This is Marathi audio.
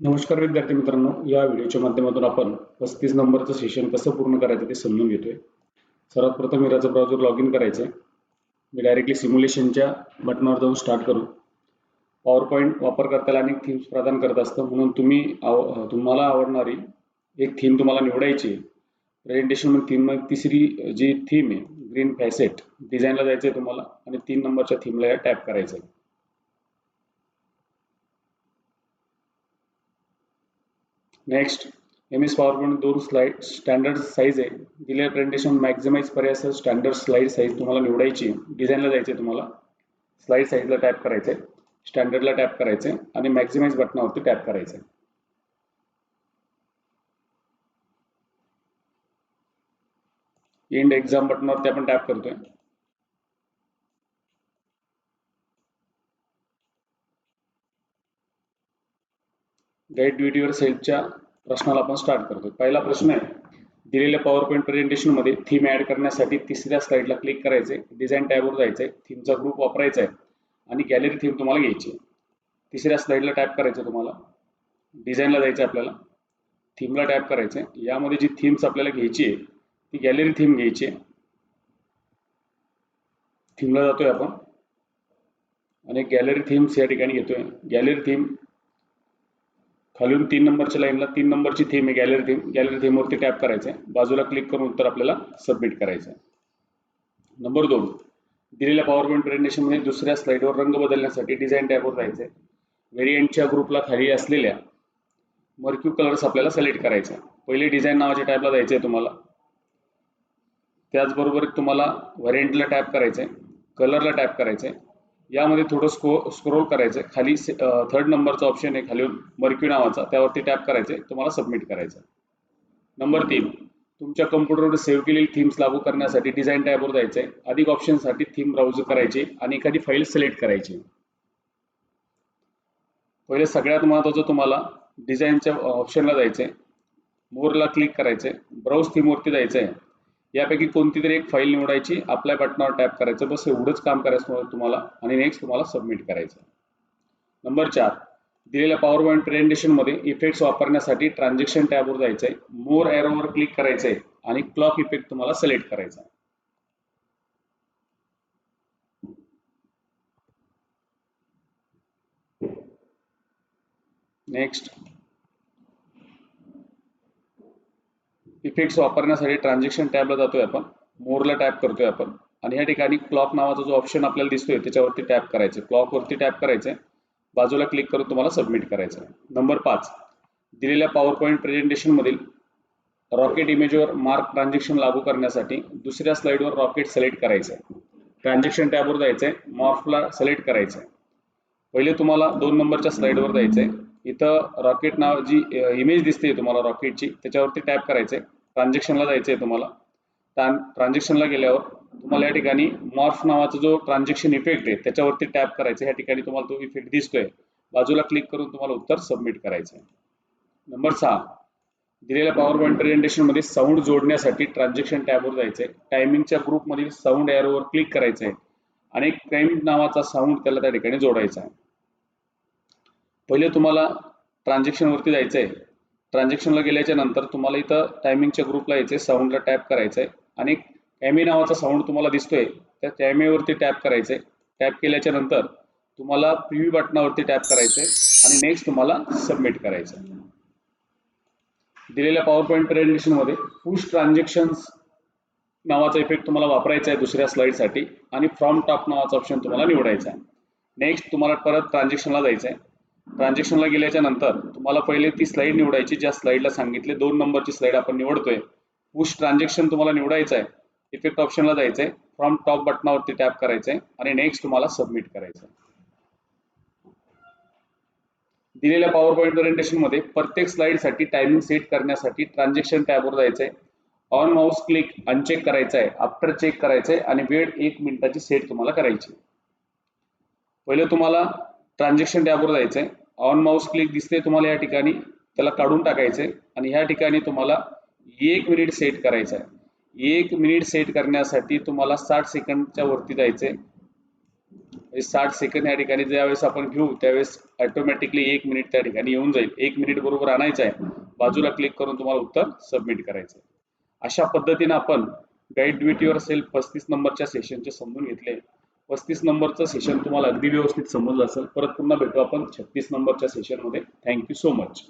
नमस्कार विद्यार्थी मित्रांनो या व्हिडिओच्या माध्यमातून आपण पस्तीस नंबरचं सेशन कसं पूर्ण करायचं ते समजून घेतोय. सर्वात प्रथम मिराचं ब्राउझर लॉग इन करायचं आहे मी डायरेक्टली सिम्युलेशनच्या बटनावर जाऊन स्टार्ट करू. पॉवर पॉईंट वापरकर्त्याला अनेक थीम्स प्रदान करत असतं. म्हणून तुम्ही आव तुम्हाला आवडणारी एक थीम तुम्हाला निवडायची प्रेझेंटेशन थीम तिसरी जी थीम आहे ग्रीन फॅसेट डिझाईनला जायचं आहे तुम्हाला आणि तीन नंबरच्या थीमला या टॅप करायचं आहे नेक्स्ट एम एस पॉवरपॉईंट दोन स्लाइड स्टँडर्ड साईज आहे. दिलेल्या प्रेझेंटेशन मॅक्झिमाइज पर्याय स्टँडर्ड स्लाइड साईज तुम्हाला निवडायची डिझाईनला जायचे तुम्हाला. स्लाइड साईजला टॅप करायचं आहे स्टँडर्डला टॅप करायचं आहे आणि मॅक्झिमाइज बटनावरती टॅप करायचं आहे एंड एक्झाम बटनावरती आपण टॅप करतोय. गाईड ड्युटीवर सेल्फच्या प्रश्नाला आपण स्टार्ट करतो पहिला प्रश्न आहे दिलेल्या पॉवर पॉईंट प्रेझेंटेशनमध्ये थीम ॲड करण्यासाठी तिसऱ्या स्लाईडला क्लिक करायचे डिझाईन टॅबवर जायचं आहे थीमचा ग्रुप वापरायचा आहे आणि गॅलरी थीम तुम्हाला घ्यायची आहे तिसऱ्या स्लाईडला टॅप करायचं तुम्हाला डिझाईनला जायचं आहे आपल्याला थीमला टॅप करायचं आहे यामध्ये जी थीम्स आपल्याला घ्यायची आहे ती गॅलरी थीम घ्यायची आहे थीमला जातोय आपण. आणि गॅलरी थीम्स या ठिकाणी घेतोय. गॅलरी थीम खालून तीन नंबरच्या लाईनला तीन नंबरची थीम आहे गॅलरी थीम गॅलरी थीमवरती टॅप करायचं आहे बाजूला क्लिक करून उत्तर आपल्याला सबमिट करायचं आहे नंबर दोन दिलेल्या पॉवर पॉईंट प्रेझेंटेशनमध्ये दुसऱ्या स्लाईडवर रंग बदलण्यासाठी डिझाईन टॅबवर जायचं आहे व्हेरियंटच्या ग्रुपला खाली असलेल्या मर्क्यू कलर्स आपल्याला सिलेक्ट करायचा पहिले डिझाईन नावाच्या टॅबला जायचं आहे तुम्हाला. त्याचबरोबर तुम्हाला व्हेरियंटला टॅप करायचं आहे कलरला टॅप करायचं आहे यामध्ये थोडं स्को स्क्रोल करायचं आहे खाली थर्ड नंबरचा ऑप्शन आहे खाली मर्क्यू नावाचा. त्यावरती टॅप करायचं आहे तुम्हाला सबमिट करायचं नंबर तीन. तुमच्या कम्प्युटरवर सेव्ह केलेली थीम्स लागू करण्यासाठी डिझाईन टॅबवर जायचं आहे अधिक ऑप्शनसाठी थीम ब्राउज करायची आणि एखादी फाईल सिलेक्ट करायची. पहिले सगळ्यात महत्त्वाचं तुम्हाला डिझाईनच्या ऑप्शनला जायचं आहे मोरला क्लिक करायचं आहे ब्राउज थीमवरती जायचं आहे यापैकी कोणती तरी एक फाईल निवडायची आपल्या बटनावर टॅप करायचं बस एवढंच काम करायचं तुम्हाला आणि नेक्स्ट तुम्हाला सबमिट करायचं. नंबर चार दिलेल्या पॉवर पॉईंट प्रेझेंटेशनमध्ये इफेक्ट्स वापरण्यासाठी ट्रान्झॅक्शन टॅबवर जायचं आहे मोर एरोवर क्लिक करायचं आहे आणि क्लॉक इफेक्ट तुम्हाला सिलेक्ट करायचा. नेक्स्ट इफेक्ट्स वापरण्यासाठी ट्रान्झॅक्शन टॅबला जातोय आपण. मोरला टॅप करतोय आपण. आणि या ठिकाणी क्लॉक नावाचा जो ऑप्शन आपल्याला दिसतोय त्याच्यावरती टॅप करायचं क्लॉकवरती टॅप करायचं बाजूला क्लिक करून तुम्हाला सबमिट करायचं नंबर पाच. दिलेल्या पॉवर पॉईंट प्रेझेंटेशनमधील रॉकेट इमेजवर मार्क ट्रान्झॅक्शन लागू करण्यासाठी दुसऱ्या स्लाईडवर रॉकेट सिलेक्ट करायचं आहे ट्रान्झॅक्शन टॅबवर जायचं आहे मॉर्फला सिलेक्ट करायचं आहे पहिले तुम्हाला दोन नंबरच्या स्लाईडवर जायचं आहे इथं रॉकेट नाव जी इमेज दिसते तुम्हाला रॉकेटची त्याच्यावरती टॅप करायचं आहे ट्रान्झॅक्शनला जायचं आहे तुम्हाला. ट्रान्झॅक्शनला गेल्यावर तुम्हाला या ठिकाणी मॉर्फ नावाचा जो ट्रान्झॅक्शन इफेक्ट आहे त्याच्यावरती टॅप करायचं या ठिकाणी तुम्हाला तो इफेक्ट दिसतोय. बाजूला क्लिक करून तुम्हाला उत्तर सबमिट करायचं आहे नंबर सहा. दिलेल्या पॉवर पॉईंट प्रेझेंटेशनमध्ये साऊंड जोडण्यासाठी ट्रान्झॅक्शन टॅबवर जायचं आहे टायमिंगच्या ग्रुपमधील साऊंड एरोवर क्लिक करायचं आहे आणि क्राईम नावाचा साऊंड त्याला त्या ठिकाणी जोडायचा आहे. पहिले तुम्हाला ट्रान्झॅक्शनवरती जायचं आहे ट्रान्झॅक्शनला गेल्याच्यानंतर तुम्हाला इथं टायमिंगच्या ग्रुपला यायचे साऊंडला टॅप करायचं आहे आणि कॅमे नावाचा साऊंड तुम्हाला दिसतोय त्या कॅमेवरती टॅप करायचं आहे टॅप केल्याच्यानंतर तुम्हाला प्रिव्ह्यू बटनावरती टॅप करायचं आहे आणि नेक्स्ट तुम्हाला सबमिट करायचं आहे दिलेल्या पॉवर पॉईंट प्रेझेंटेशनमध्ये पुश ट्रान्झॅक्शन्स नावाचा इफेक्ट तुम्हाला वापरायचा आहे दुसऱ्या स्लाईडसाठी आणि फ्रॉम टॉप नावाचा ऑप्शन तुम्हाला निवडायचा आहे. नेक्स्ट तुम्हाला परत ट्रान्झॅक्शनला जायचं आहे ट्रान्झॅक्शनला गेल्याच्यानंतर तुम्हाला पहिले ती स्लाईड निवडायची ज्या स्लाईडला सांगितले दोन नंबरची स्लाईड आपण निवडतोय. पुश ट्रान्झॅक्शन तुम्हाला निवडायचं आहे. इफेक्ट ऑप्शनला जायचं आहे. फ्रॉम टॉप बटनावरती टॅप करायचं आहे. आणि नेक्स्ट तुम्हाला सबमिट करायचं आहे. दिलेल्या पॉवर पॉईंट प्रेझेंटेशनमध्ये प्रत्येक स्लाईडसाठी टायमिंग सेट करण्यासाठी ट्रान्झॅक्शन टॅबवर जायचं आहे. ऑन माउस क्लिक अनचेक करायचं आहे. आफ्टर चेक करायचं आहे. आणि वेळ एक मिनिटाची सेट तुम्हाला करायची पहिले तुम्हाला ट्रान्झॅक्शन टॅबवर जायचं आहे ऑन माऊस क्लिक दिसते तुम्हाला या ठिकाणी. त्याला काढून टाकायचं आहे आणि ह्या ठिकाणी तुम्हाला एक मिनिट सेट करायचं आहे एक मिनिट सेट करण्यासाठी तुम्हाला साठ सेकंडच्या वरती जायचं आहे म्हणजे साठ सेकंद या ठिकाणी ज्यावेळेस आपण घेऊ त्यावेळेस ऑटोमॅटिकली एक मिनिट त्या ठिकाणी येऊन जाईल. एक मिनिट बरोबर आणायचं आहे. बाजूला क्लिक करून तुम्हाला उत्तर सबमिट करायचं आहे अशा पद्धतीने आपण गाईड ड्युटीवर सेल पस्तीस नंबरच्या सेशनचे समजून घेतले. पस्तीस नंबरचं सेशन तुम्हाला अगदी व्यवस्थित समजलं असेल. परत पुन्हा भेटू आपण छत्तीस नंबरच्या सेशनमध्ये थँक्यू सो मच